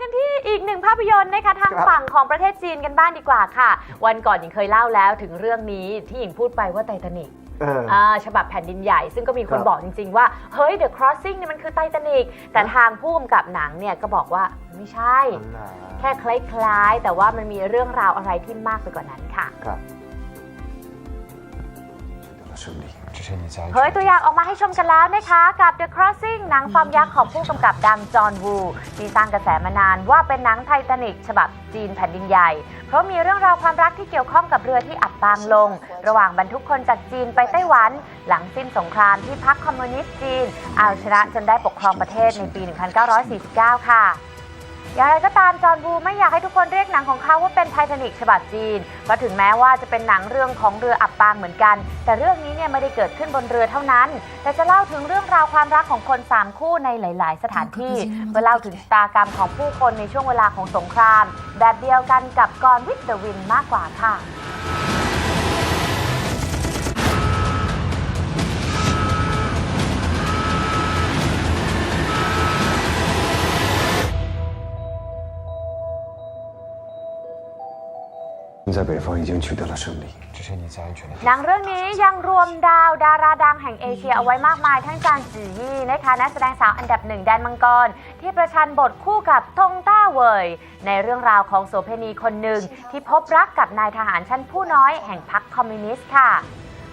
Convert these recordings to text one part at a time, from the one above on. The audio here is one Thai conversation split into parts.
กันที่อีกหนึ่งภาพยนตร์นะคะทางครับฝั่งของประเทศจีนกันบ้างดีกว่าค่ะ วันก่อนหญิงเคยเล่าแล้วถึงเรื่องนี้ที่หญิงพูดไปว่าไททานิกเอออ่าฉบับแผ่นดินใหญ่ซึ่งก็มีคนครับบอกจริง ๆ ว่า เฮ้ย The Crossing เนี่ยมันคือไททานิกแต่ทางผู้กำกับหนังเนี่ยก็บอกว่าไม่ใช่ แค่คล้ายๆ แต่ว่ามันมีเรื่องราวอะไรที่มากไปกว่านั้นค่ะ เผยตัวอย่างออกมาให้ชมกันแล้วนะคะกับ The Crossing หนังฟอร์มยักษ์ของผู้กำกับดังจอห์นวูที่สร้างกระแสมานานว่าเป็นหนังไททานิกฉบับจีนแผ่นดินใหญ่ เพราะมีเรื่องราวความรักที่เกี่ยวข้องกับเรือที่อับปางลง ระหว่างบรรทุกคนจากจีนไปไต้หวัน หลังสิ้นสงครามที่พรรคคอมมิวนิสต์จีน เอาชนะจนได้ปกครองประเทศในปี 1949 ค่ะ อย่างไรก็ตามจอห์นวูไม่อยากให้ทุกคนเรียกหนังของเขาว่าเป็นไททานิกฉบับจีนเพราะถึงแม้ว่าจะเป็นหนังเรื่องของเรืออับปางเหมือนกัน แต่เรื่องนี้เนี่ยไม่ได้เกิดขึ้นบนเรือเท่านั้น แต่จะเล่าถึงเรื่องราวความรักของคน3คู่ในหลาย ๆ สถานที่เพื่อเล่าถึงชะตากรรมของผู้คนในช่วงเวลาของสงคราม แบบเดียวกันกับกรวิทเดอะวินมากกว่าค่ะ 在北方已经取得了胜利，只是你家安全的 หนังเรื่องนี้ยังรวมดาวดาราดังแห่งเอเชียเอาไว้มากมายทั้งจางจือยี่นะคะนักแสดงสาวอันดับหนึ่งแดนมังกร ที่ประชันบทคู่กับทงต้าเวย ในเรื่องราวของโสเภณีคนหนึ่ง ที่พบรักกับนายทหารชั้นผู้น้อยแห่งพรรคคอมมิวนิสต์ค่ะ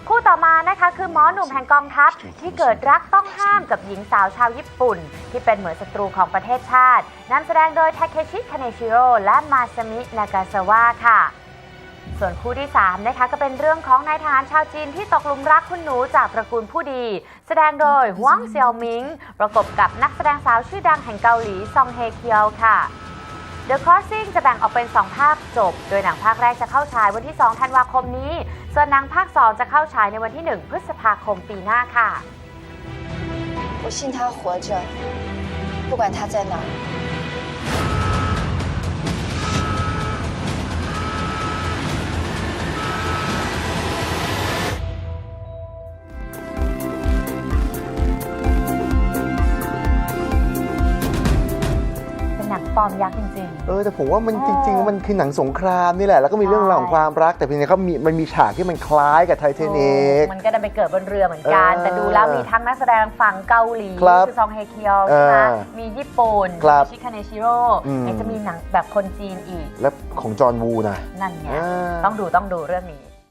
คู่ต่อมานะคะคือหมอหนุ่มแห่งกองทัพ ที่เกิดรักต้องห้ามกับหญิงสาวชาวญี่ปุ่น ที่เป็นเหมือนศัตรูของประเทศชาตินำแสดงโดยทาเคชิคาเนชิโร่และมาซามินากาซาวะค่ะ ส่วนคู่ที่ 3 นะคะก็เป็นเรื่องของนายทหารชาวจีนที่ตกหลุมรักคุณหนูจากตระกูลผู้ดี แสดงโดยหวังเซียวมิง ประกบกับนักแสดงสาวชื่อดังแห่งเกาหลีซองเฮเคียวค่ะ The Crossing จะแบ่งออกเป็น 2 ภาคจบ โดยหนังภาคแรกจะเข้าฉายวันที่ 2 ธันวาคมนี้ ส่วนหนังภาค 2 จะเข้าฉายในวันที่ 1 พฤษภาคมปีหน้าค่ะ 我信他活着，不管他在哪 ฟอร์มยักษ์จริง เออแต่ผมว่ามันจริง ๆ มันคือหนังสงครามนี่แหละ แล้วก็มีเรื่องราวของความรักแต่เพียงแต่เขามีมันมีฉากที่มันคล้ายกับไทๆทานิกมันก็ได้ไปเกิดบนเรือเหมือนกัน เออแต่ดูแล้วมีทั้งนักแสดงฝั่งเกาหลีครับอซองเฮเคียวใช่ไหมเออมีญี่ปุ่นครับมีชิคาเนชิโร่อืม ไหนจะมีหนังแบบคนจีนอีก และของจอห์นวูนะ นั่นไงอ่า ต้องดูต้องดูเรื่องนี้